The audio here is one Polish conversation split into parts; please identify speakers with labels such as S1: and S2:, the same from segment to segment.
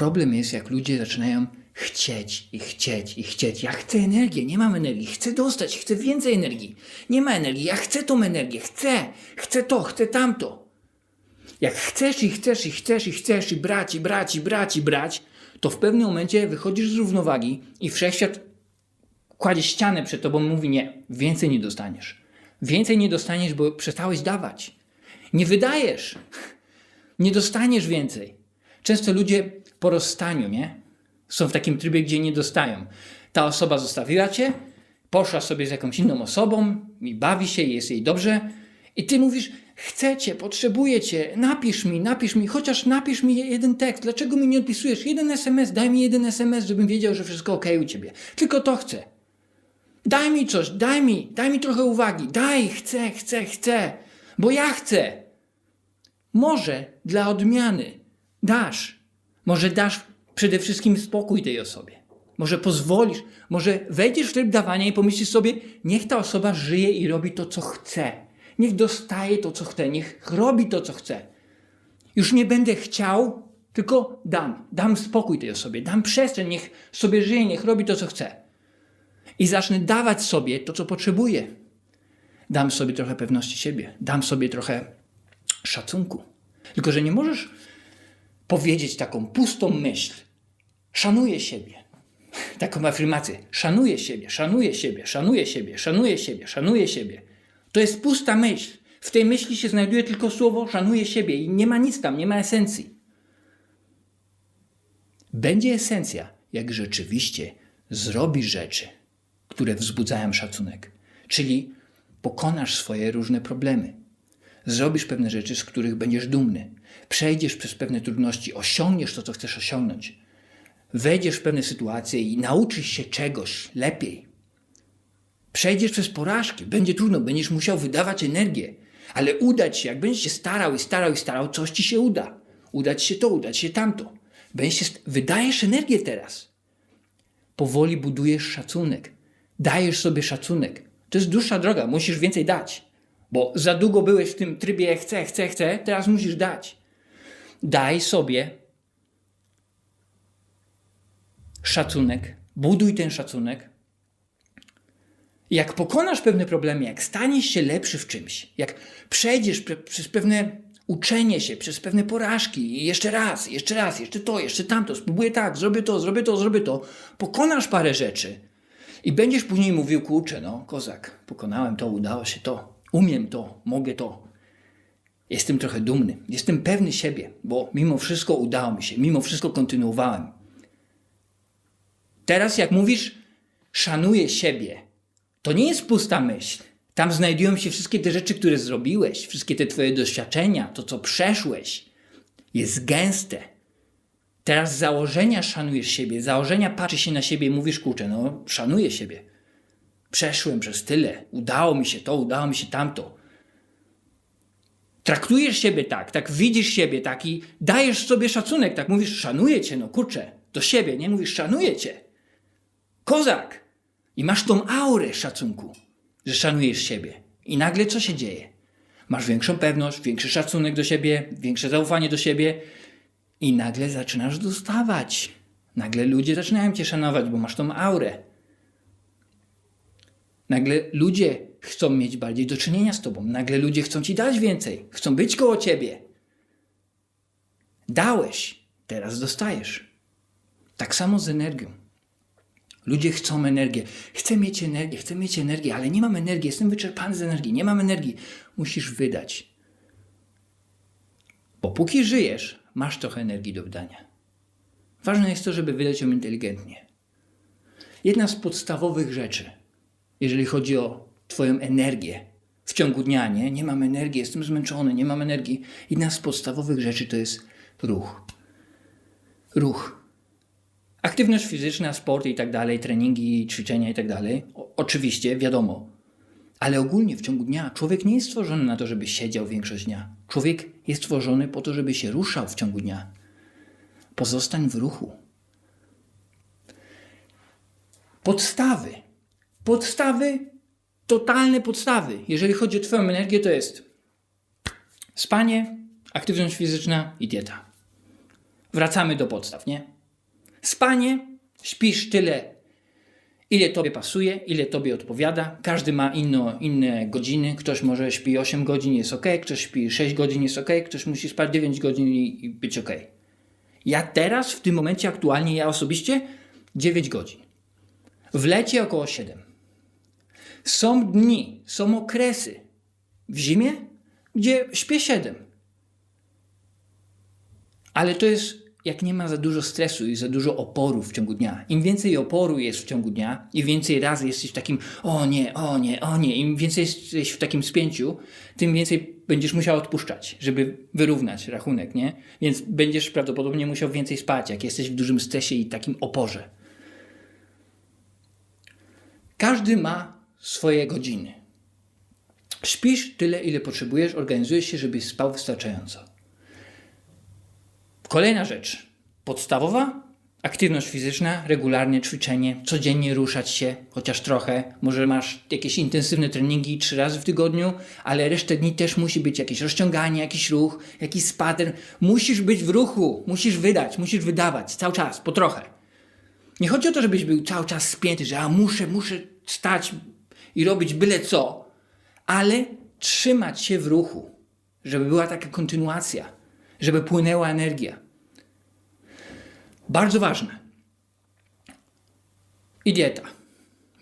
S1: Problem jest, jak ludzie zaczynają chcieć i chcieć i chcieć. Ja chcę energię, nie mam energii, chcę dostać, chcę więcej energii. Nie ma energii, ja chcę tą energię, chcę, chcę to, chcę tamto. Jak chcesz i chcesz i chcesz i chcesz i brać i brać i brać i brać, to w pewnym momencie wychodzisz z równowagi i wszechświat kładzie ścianę przed tobą mówi nie, więcej nie dostaniesz. Więcej nie dostaniesz, bo przestałeś dawać. Nie wydajesz. Nie dostaniesz więcej. Często ludzie po rozstaniu, nie? Są w takim trybie, gdzie nie dostają. Ta osoba zostawiła cię, poszła sobie z jakąś inną osobą i bawi się, jest jej dobrze. I ty mówisz, potrzebuję cię, napisz mi, napisz mi, chociaż napisz mi jeden tekst. Dlaczego mi nie odpisujesz? Jeden SMS, daj mi jeden SMS, żebym wiedział, że wszystko ok u ciebie. Tylko to chcę. Daj mi coś, daj mi, daj mi trochę uwagi. Daj, chcę, chcę, chcę, bo ja chcę. Może dla odmiany dasz. Może dasz przede wszystkim spokój tej osobie. Może pozwolisz, może wejdziesz w tryb dawania i pomyślisz sobie, niech ta osoba żyje i robi to, co chce. Niech dostaje to, co chce, niech robi to, co chce. Już nie będę chciał, tylko dam. Dam spokój tej osobie, dam przestrzeń, niech sobie żyje, niech robi to, co chce. I zacznę dawać sobie to, co potrzebuję. Dam sobie trochę pewności siebie, dam sobie trochę szacunku. Tylko, że nie możesz powiedzieć taką pustą myśl. Szanuję siebie. Taką afirmację. Szanuję siebie, szanuję siebie, szanuję siebie, szanuję siebie, szanuję siebie. To jest pusta myśl. W tej myśli się znajduje tylko słowo szanuję siebie i nie ma nic tam, nie ma esencji. Będzie esencja, jak rzeczywiście zrobisz rzeczy, które wzbudzają szacunek. Czyli pokonasz swoje różne problemy. Zrobisz pewne rzeczy, z których będziesz dumny. Przejdziesz przez pewne trudności, osiągniesz to, co chcesz osiągnąć. Wejdziesz w pewne sytuacje i nauczysz się czegoś lepiej. Przejdziesz przez porażki, będzie trudno, będziesz musiał wydawać energię, ale udać się, jak będziesz się starał i starał i starał, coś ci się uda. Udać się to, udać się tamto. Będziesz się, wydajesz energię teraz. Powoli budujesz szacunek. Dajesz sobie szacunek. To jest dłuższa droga, musisz więcej dać. Bo za długo byłeś w tym trybie chcę, chcę, chcę, teraz musisz dać. Daj sobie szacunek, buduj ten szacunek. Jak pokonasz pewne problemy, jak staniesz się lepszy w czymś, jak przejdziesz pre, przez pewne uczenie się, przez pewne porażki, jeszcze raz, jeszcze raz, jeszcze to, jeszcze tamto, spróbuję tak, zrobię to, zrobię to, zrobię to, pokonasz parę rzeczy i będziesz później mówił, kurczę, no, kozak, pokonałem to, udało się to, umiem to, mogę to. Jestem trochę dumny, jestem pewny siebie, bo mimo wszystko udało mi się, mimo wszystko kontynuowałem. Teraz, jak mówisz, szanuję siebie, to nie jest pusta myśl. Tam znajdują się wszystkie te rzeczy, które zrobiłeś, wszystkie te Twoje doświadczenia, to co przeszłeś. Jest gęste. Teraz z założenia szanujesz siebie, z założenia patrzysz się na siebie i mówisz, kurczę, no szanuję siebie. Przeszłem przez tyle, udało mi się to, udało mi się tamto. Traktujesz siebie tak, tak widzisz siebie tak i dajesz sobie szacunek, tak mówisz, szanuję cię, no kurczę, do siebie, nie mówisz, szanuję cię. Kozak! I masz tą aurę szacunku, że szanujesz siebie. I nagle co się dzieje? Masz większą pewność, większy szacunek do siebie, większe zaufanie do siebie i nagle zaczynasz dostawać. Nagle ludzie zaczynają cię szanować, bo masz tą aurę. Nagle ludzie chcą mieć bardziej do czynienia z tobą. Nagle ludzie chcą ci dać więcej, chcą być koło ciebie. Dałeś, teraz dostajesz. Tak samo z energią. Ludzie chcą energię. Chcę mieć energię, chcę mieć energię, ale nie mam energii, jestem wyczerpany z energii, nie mam energii. Musisz wydać. Bo póki żyjesz, masz trochę energii do wydania. Ważne jest to, żeby wydać ją inteligentnie. Jedna z podstawowych rzeczy, jeżeli chodzi o Twoją energię w ciągu dnia, nie? Nie mam energii, jestem zmęczony, nie mam energii. Jedna z podstawowych rzeczy to jest ruch. Ruch. Aktywność fizyczna, sport i tak dalej, treningi, ćwiczenia i tak dalej. Oczywiście, wiadomo. Ale ogólnie w ciągu dnia człowiek nie jest stworzony na to, żeby siedział większość dnia. Człowiek jest stworzony po to, żeby się ruszał w ciągu dnia. Pozostań w ruchu. Podstawy. Podstawy, totalne podstawy. Jeżeli chodzi o Twoją energię, to jest spanie, aktywność fizyczna i dieta. wracamy do podstaw, nie? Spanie, śpisz tyle, ile tobie pasuje, ile tobie odpowiada. Każdy ma inno, inne godziny. Ktoś może śpi 8 godzin, jest ok, ktoś śpi 6 godzin, jest ok, ktoś musi spać 9 godzin i, i być ok. Ja teraz, w tym momencie aktualnie, ja osobiście 9 godzin. W lecie około 7. Są dni, są okresy w zimie, gdzie śpię 7. Ale to jest, jak nie ma za dużo stresu i za dużo oporu w ciągu dnia. Im więcej oporu jest w ciągu dnia, im więcej razy jesteś w takim o nie, o nie, o nie, im więcej jesteś w takim spięciu, tym więcej będziesz musiał odpuszczać, żeby wyrównać rachunek, nie? Więc będziesz prawdopodobnie musiał więcej spać, jak jesteś w dużym stresie i takim oporze. Każdy ma swoje godziny. Śpisz tyle, ile potrzebujesz, organizujesz się, żebyś spał wystarczająco. Kolejna rzecz. Podstawowa aktywność fizyczna, regularnie ćwiczenie, codziennie ruszać się, chociaż trochę. Może masz jakieś intensywne treningi trzy razy w tygodniu, ale resztę dni też musi być jakieś rozciąganie, jakiś ruch, jakiś spacer. Musisz być w ruchu, musisz wydać, musisz wydawać cały czas, po trochę. Nie chodzi o to, żebyś był cały czas spięty, że a muszę, muszę stać i robić byle co, ale trzymać się w ruchu, żeby była taka kontynuacja, żeby płynęła energia. Bardzo ważne. I dieta.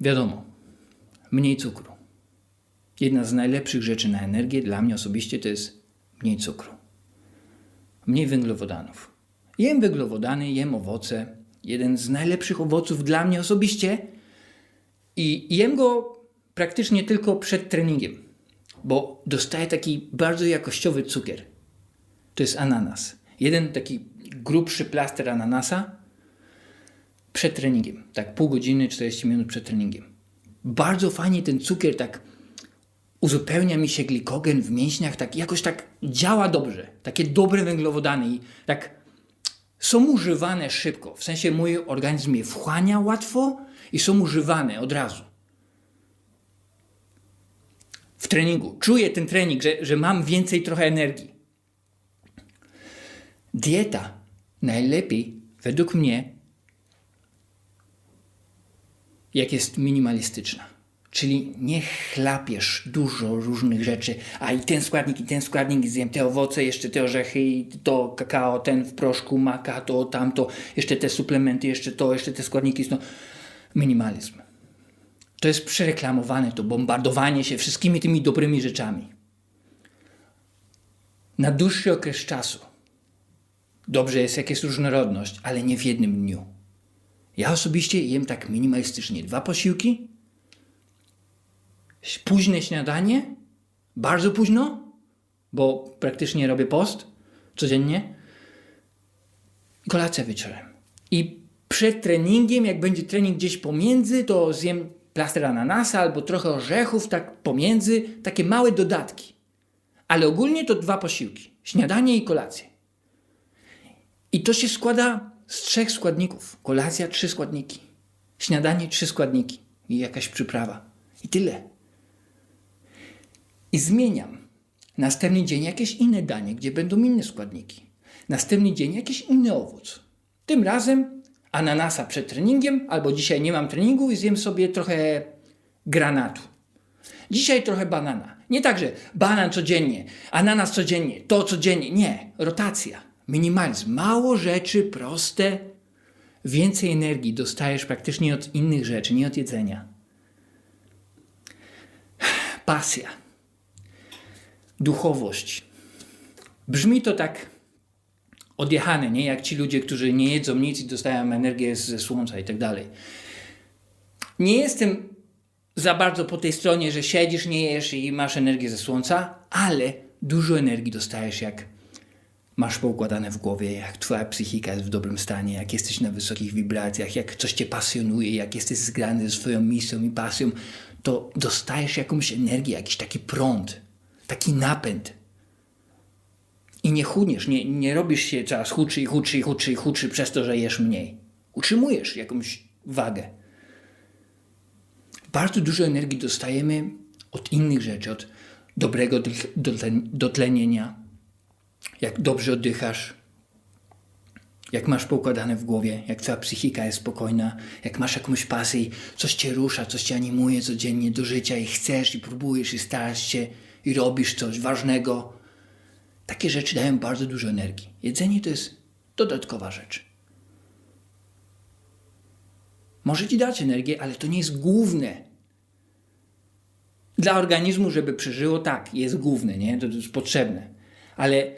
S1: Wiadomo, mniej cukru. Jedna z najlepszych rzeczy na energię dla mnie osobiście to jest mniej cukru. Mniej węglowodanów. Jem węglowodany, jem owoce. Jeden z najlepszych owoców dla mnie osobiście i jem go praktycznie tylko przed treningiem, bo dostaję taki bardzo jakościowy cukier. To jest ananas. Jeden taki grubszy plaster ananasa przed treningiem. Tak pół godziny, 40 minut przed treningiem. Bardzo fajnie ten cukier tak uzupełnia mi się glikogen w mięśniach, tak jakoś tak działa dobrze. Takie dobre węglowodany i tak są używane szybko. W sensie mój organizm je wchłania łatwo i są używane od razu. W treningu. Czuję ten trening, że, że mam więcej trochę energii. Dieta najlepiej, według mnie, jak jest minimalistyczna. Czyli nie chlapiesz dużo różnych rzeczy, a i ten składnik, i ten składnik, zjem te owoce, jeszcze te orzechy, i to kakao, ten w proszku, maka, to, tamto, jeszcze te suplementy, jeszcze to, jeszcze te składniki. No, minimalizm. To jest przereklamowane, to bombardowanie się wszystkimi tymi dobrymi rzeczami. Na dłuższy okres czasu dobrze jest, jak jest różnorodność, ale nie w jednym dniu. Ja osobiście jem tak minimalistycznie dwa posiłki, późne śniadanie, bardzo późno, bo praktycznie robię post codziennie, i kolacja wieczorem. I przed treningiem, jak będzie trening gdzieś pomiędzy, to zjem plaster ananasa albo trochę orzechów, tak pomiędzy, takie małe dodatki. Ale ogólnie to dwa posiłki: śniadanie i kolację. I to się składa z trzech składników. Kolacja trzy składniki, śniadanie trzy składniki i jakaś przyprawa. I tyle. I zmieniam. Następny dzień jakieś inne danie, gdzie będą inne składniki. Następny dzień jakiś inny owoc. Tym razem ananasa przed treningiem, albo dzisiaj nie mam treningu i zjem sobie trochę granatu. Dzisiaj trochę banana. Nie tak, że banan codziennie, ananas codziennie, to codziennie. Nie, rotacja, minimalizm. Mało rzeczy, proste. Więcej energii dostajesz praktycznie od innych rzeczy, nie od jedzenia. Pasja, duchowość. Brzmi to tak odjechane, nie? Jak ci ludzie, którzy nie jedzą nic i dostają energię ze słońca i tak dalej. Nie jestem za bardzo po tej stronie, że siedzisz, nie jesz i masz energię ze słońca, ale dużo energii dostajesz, jak masz poukładane w głowie, jak twoja psychika jest w dobrym stanie, jak jesteś na wysokich wibracjach, jak coś cię pasjonuje, jak jesteś zgrany ze swoją misją i pasją, to dostajesz jakąś energię, jakiś taki prąd, taki napęd. I nie chudniesz, nie, nie robisz się coraz chudszy i chudszy i chudszy i przez to, że jesz mniej. Utrzymujesz jakąś wagę. Bardzo dużo energii dostajemy od innych rzeczy, od dobrego dotlenienia, jak dobrze oddychasz, Jak masz poukładane w głowie, jak twoja psychika jest spokojna, jak masz jakąś pasję, coś cię rusza, coś cię animuje codziennie do życia i chcesz i próbujesz i starasz się i robisz coś ważnego. Takie rzeczy dają bardzo dużo energii. Jedzenie to jest dodatkowa rzecz. Może ci dać energię, ale to nie jest główne. Dla organizmu, żeby przeżyło, tak, jest główne, nie? To, to jest potrzebne. Ale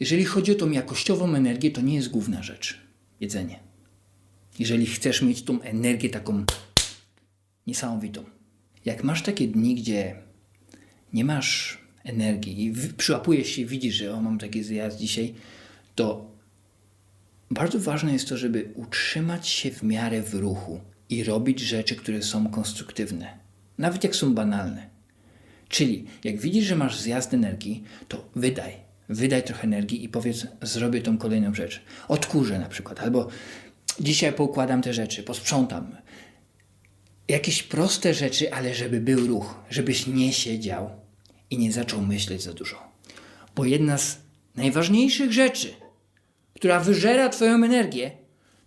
S1: jeżeli chodzi o tą jakościową energię, to nie jest główna rzecz. Jedzenie. Jeżeli chcesz mieć tą energię taką niesamowitą. Jak masz takie dni, gdzie nie masz energii i przyłapujesz się widzisz, że o, mam taki zjazd dzisiaj, to bardzo ważne jest to, żeby utrzymać się w miarę w ruchu i robić rzeczy, które są konstruktywne, nawet jak są banalne. Czyli jak widzisz, że masz zjazd energii, to wydaj, wydaj trochę energii i powiedz, zrobię tą kolejną rzecz. Odkurzę na przykład, albo dzisiaj poukładam te rzeczy, posprzątam. Jakieś proste rzeczy, ale żeby był ruch, żebyś nie siedział i nie zaczął myśleć za dużo. Bo jedna z najważniejszych rzeczy, która wyżera Twoją energię,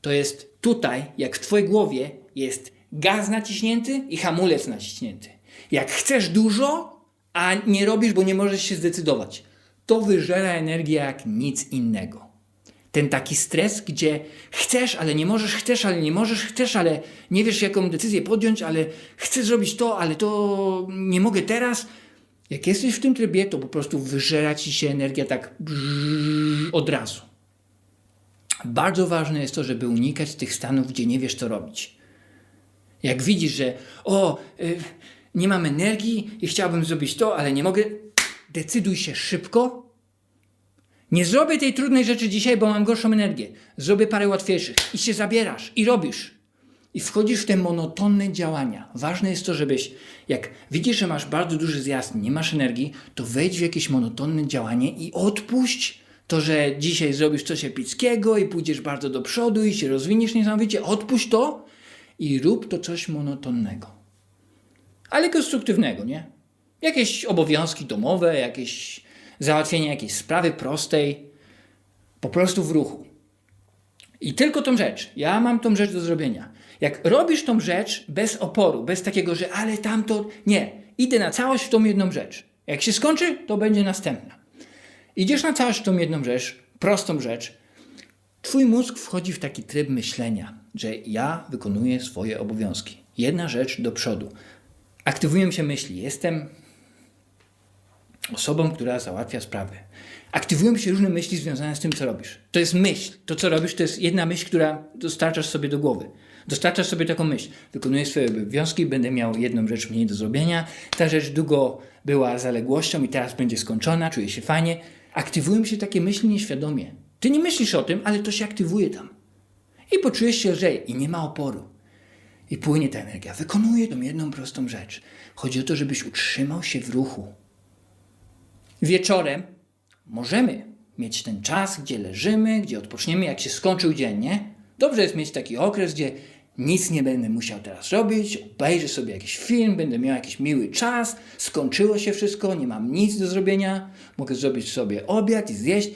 S1: to jest tutaj, jak w Twojej głowie, jest gaz naciśnięty i hamulec naciśnięty. Jak chcesz dużo, a nie robisz, bo nie możesz się zdecydować, to wyżera energię jak nic innego. Ten taki stres, gdzie chcesz, ale nie możesz, chcesz, ale nie możesz, chcesz, ale nie wiesz, jaką decyzję podjąć, ale chcę zrobić to, ale to nie mogę teraz. Jak jesteś w tym trybie, to po prostu wyżera ci się energia tak od razu. Bardzo ważne jest to, żeby unikać tych stanów, gdzie nie wiesz, co robić. Jak widzisz, że o, y, nie mam energii i chciałbym zrobić to, ale nie mogę, decyduj się szybko. Nie zrobię tej trudnej rzeczy dzisiaj, bo mam gorszą energię. Zrobię parę łatwiejszych i się zabierasz i robisz. I wchodzisz w te monotonne działania. Ważne jest to, żebyś, jak widzisz, że masz bardzo duży zjazd, nie masz energii, to wejdź w jakieś monotonne działanie i odpuść to, że dzisiaj zrobisz coś epickiego i pójdziesz bardzo do przodu i się rozwiniesz niesamowicie. Odpuść to i rób to coś monotonnego. Ale konstruktywnego, nie? Jakieś obowiązki domowe, jakieś załatwienie jakiejś sprawy prostej, po prostu w ruchu. I tylko tą rzecz. Ja mam tą rzecz do zrobienia. Jak robisz tą rzecz bez oporu, bez takiego, że ale tamto. Nie. Idę na całość w tą jedną rzecz. Jak się skończy, to będzie następna. Idziesz na całość w tą jedną rzecz, prostą rzecz. Twój mózg wchodzi w taki tryb myślenia, że ja wykonuję swoje obowiązki. Jedna rzecz do przodu. Aktywują się myśli. Jestem osobą, która załatwia sprawy. Aktywują się różne myśli związane z tym, co robisz. To jest myśl. To, co robisz, to jest jedna myśl, która dostarczasz sobie do głowy. Dostarczasz sobie taką myśl. Wykonuję swoje obowiązki, będę miał jedną rzecz mniej do zrobienia. Ta rzecz długo była zaległością i teraz będzie skończona, czuję się fajnie. Aktywują się takie myśli nieświadomie. Ty nie myślisz o tym, ale to się aktywuje tam. I poczujesz się lżej i nie ma oporu. I płynie ta energia. Wykonuję tą jedną prostą rzecz. Chodzi o to, żebyś utrzymał się w ruchu. Wieczorem możemy mieć ten czas, gdzie leżymy, gdzie odpoczniemy, jak się skończył dzień, nie? Dobrze jest mieć taki okres, gdzie nic nie będę musiał teraz robić, obejrzę sobie jakiś film, będę miał jakiś miły czas, skończyło się wszystko, nie mam nic do zrobienia, mogę zrobić sobie obiad i zjeść.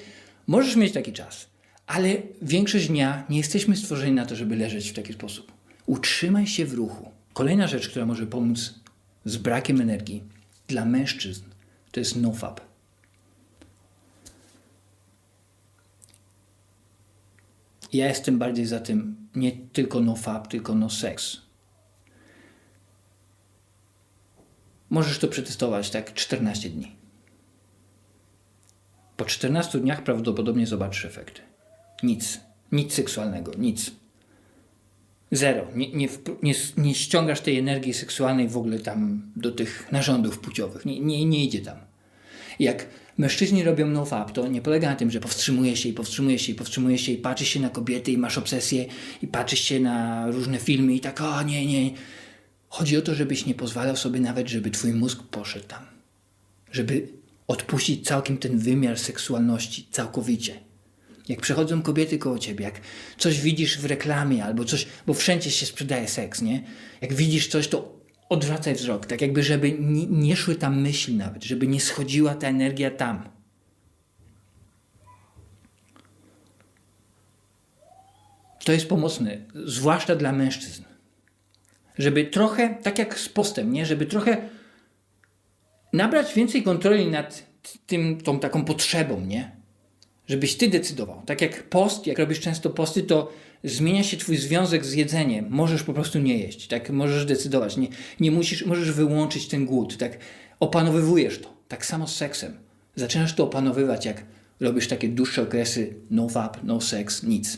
S1: Możesz mieć taki czas, ale większość dnia nie jesteśmy stworzeni na to, żeby leżeć w taki sposób. Utrzymaj się w ruchu. Kolejna rzecz, która może pomóc z brakiem energii dla mężczyzn, to jest nofap. Ja jestem bardziej za tym nie tylko no fab, tylko no seks. Możesz to przetestować tak 14 dni. Po 14 dniach prawdopodobnie zobaczysz efekty. Nic. Nic seksualnego. Nic. Zero. Nie, nie, nie, nie ściągasz tej energii seksualnej w ogóle tam do tych narządów płciowych. Nie, nie, nie idzie tam. Jak mężczyźni robią nofap, to nie polega na tym, że powstrzymuje się i powstrzymuje się i powstrzymuje się i patrzy się na kobiety i masz obsesję i patrzysz się na różne filmy i tak, o nie, nie. Chodzi o to, żebyś nie pozwalał sobie nawet, żeby twój mózg poszedł tam. Żeby odpuścić całkiem ten wymiar seksualności, całkowicie. Jak przechodzą kobiety koło ciebie, jak coś widzisz w reklamie albo coś, bo wszędzie się sprzedaje seks, nie? Jak widzisz coś, to odwracaj wzrok, tak jakby, żeby nie, szły tam myśli nawet, żeby nie schodziła ta energia tam. to jest pomocne, zwłaszcza dla mężczyzn. Żeby trochę, tak jak z postem, nie? Żeby trochę nabrać więcej kontroli nad tym, tą taką potrzebą, nie? Żebyś ty decydował. Tak jak post, jak robisz często posty, to zmienia się twój związek z jedzeniem. Możesz po prostu nie jeść. Tak możesz decydować. Nie, nie musisz, możesz wyłączyć ten głód. Tak opanowywujesz to. Tak samo z seksem. Zaczynasz to opanowywać, jak robisz takie dłuższe okresy no fap, no seks, nic.